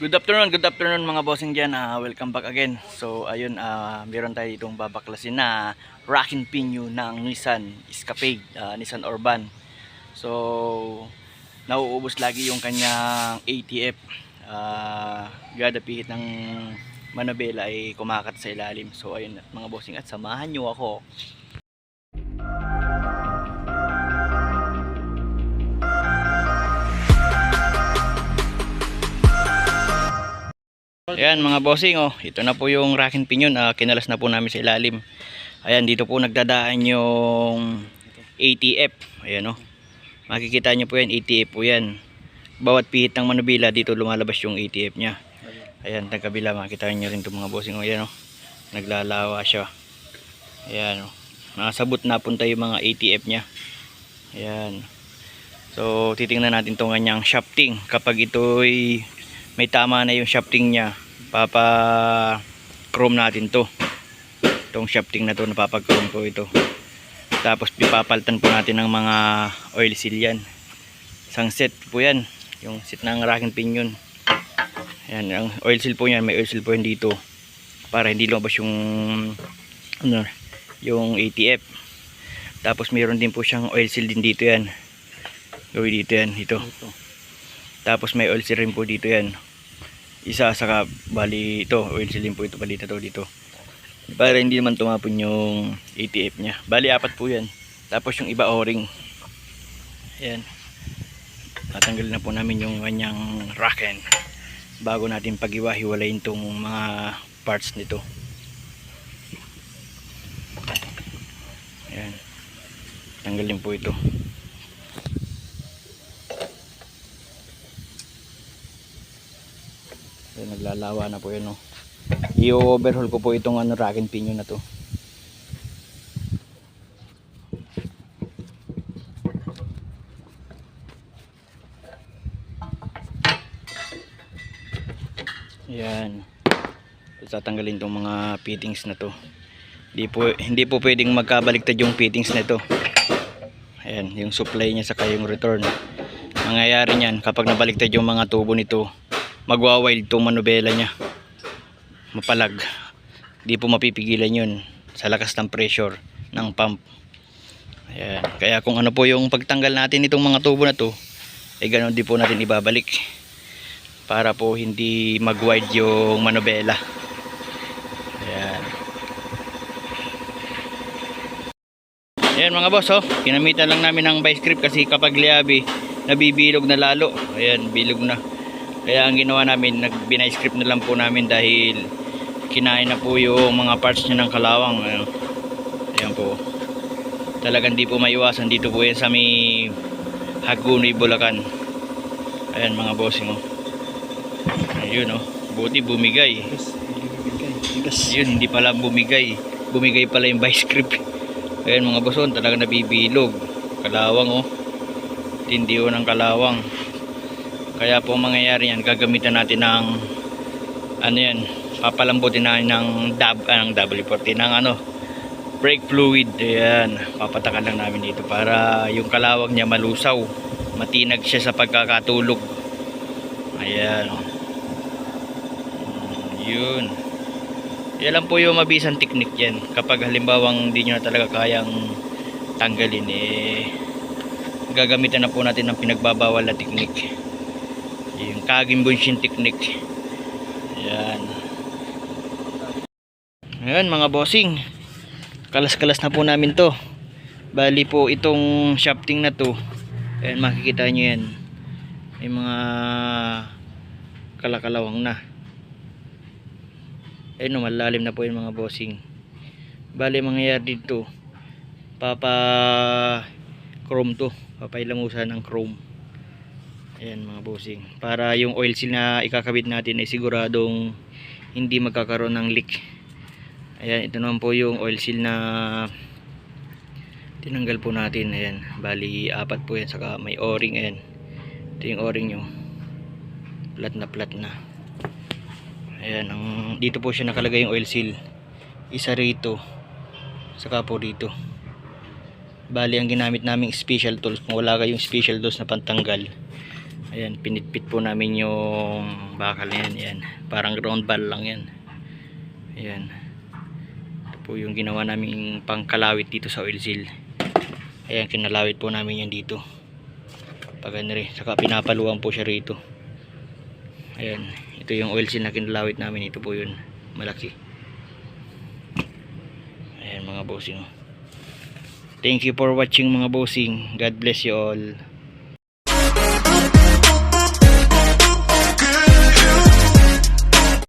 Good afternoon, good afternoon mga bossing dyan. Ah, welcome back again. So ayun, ah, meron tayo itong babaklasin na rocking pinion ng Nissan Escapade, ah, Nissan Urban. So nauubos lagi yung kanyang ATF. Ah, gada pihit ng manabela ay kumakat sa ilalim. So ayun mga bossing at samahan nyo ako. Ayan mga bossing oh, ito na po yung rocking pinion, ah, kinalas na po namin sa ilalim. Ayan, dito po nagdadaan yung ATF. Ayan oh. Makikita nyo po yan, ATF po yan. Bawat pihit ng manubila, dito lumalabas yung ATF niya. Ayan, tagkabila, makikita nyo rin ito mga bossing oh. Ayan oh, naglalawa siya. Ayan oh. Nakasabot na punta yung mga ATF niya. Ayan. So, titingnan natin itong kanyang shafting. Kapag ito'y may tama na yung shafting niya, papa chrome natin to. Itong shafting na to, napapag-chrome ko ito. Tapos pipapalitan po natin ng mga oil seal yan. Isang set po yan. Yung set ng rocking pinion. Yan, ang oil seal po yan, may oil seal po yan dito. Para hindi lumabas yung ano, yung ATF. Tapos meron din po siyang oil seal din dito yan. Gawin dito yan, ito. Tapos may oil seal rin po dito yan. Isa saka bali ito, oil seal din po ito bali na to dito. Para hindi naman tumapon yung ATF niya. Bali apat po yan. Tapos yung iba o-ring. Ayan. Natanggalin na po namin yung kanyang racken bago natin pag-iwa-hiwalayin tong mga parts nito. Ayan. Tanggalin po ito. So, naglalawa na po yun, no. I-overhaul ko po itong ano, rocking pinion na to. Yan. Tatanggalin tong mga fittings na to. Hindi po, hindi po pwedeng magkabaliktad yung fittings na to. Ayan, yung supply niya sa yung return. Mangyayari niyan kapag nabaliktad yung mga tubo nito, magwa-wild tong manubela niya. Mapalag. Di po mapipigilan yun sa lakas ng pressure ng pump. Ayan. Kaya kung ano po yung pagtanggal natin itong mga tubo na to, ay ganun di po natin ibabalik. Para po hindi mag-wide yung manubela. Ayan. Ayan mga boss, oh. Kinamitan lang namin ng vice grip kasi kapag liabi, nabibilog na lalo. Ayan, bilog na. Kaya ang ginawa namin, nag-binay script na lang po namin dahil kinain na po yung mga parts niya ng kalawang. Ayan, Ayan po. Talagang di po maiwasan dito po yan sa may Hagunoy, Bulacan. Ayan mga bossing oh. Ayun oh. Buti bumigay. Yun, hindi pala bumigay. Bumigay pala yung vice grip. Ayan mga boson, talaga nabibilog. Kalawang oh. Tindi oh ng kalawang. Kaya po ang mangyayari yan, gagamitan natin ng ano yan, papalambutin natin ng dab, ah, ng W40 ng ano, brake fluid. Ayan, papatakan lang namin dito para yung kalawang niya malusaw. Matinag siya sa pagkakatulog. Ayan. oh. Mm, Yun. Yan lang po yung mabisang technique yan. Kapag halimbawang hindi nyo na talaga kayang tanggalin, eh, gagamitan na po natin ng pinagbabawal na technique. Yung Kagimbonshin technique. Yan. Ayan mga bossing. Kalas-kalas na po namin to. Bali po itong shafting na to. Ayan makikita nyo yan. May mga kalakalawang na. Ayun no, malalim na po yung mga bossing. Bali mangyayari dito. Papa chrome to. Papailamusan ng chrome. Ayan mga bossing. Para yung oil seal na ikakabit natin ay siguradong hindi magkakaroon ng leak. Ayan, ito naman po yung oil seal na tinanggal po natin. Ayan, bali apat po yan. Saka may o-ring. Ayan. Ito yung o-ring nyo. Flat na flat na. Ayan, ang, dito po siya nakalagay yung oil seal. Isa rito. Saka po dito. Bali, ang ginamit naming special tools. Kung wala kayong special tools na pantanggal, Ayan, pinitpit po namin yung bakal yan. Ayan, parang round ball lang yan. Ayan. Ito po yung ginawa naming pangkalawit dito sa oil seal. Ayan, kinalawit po namin yan dito. Pag ano saka pinapaluan po siya rito. Ayan, ito yung oil seal na kinalawit namin. Ito po yun, malaki. Ayan mga bossing. Thank you for watching mga bossing. God bless you all.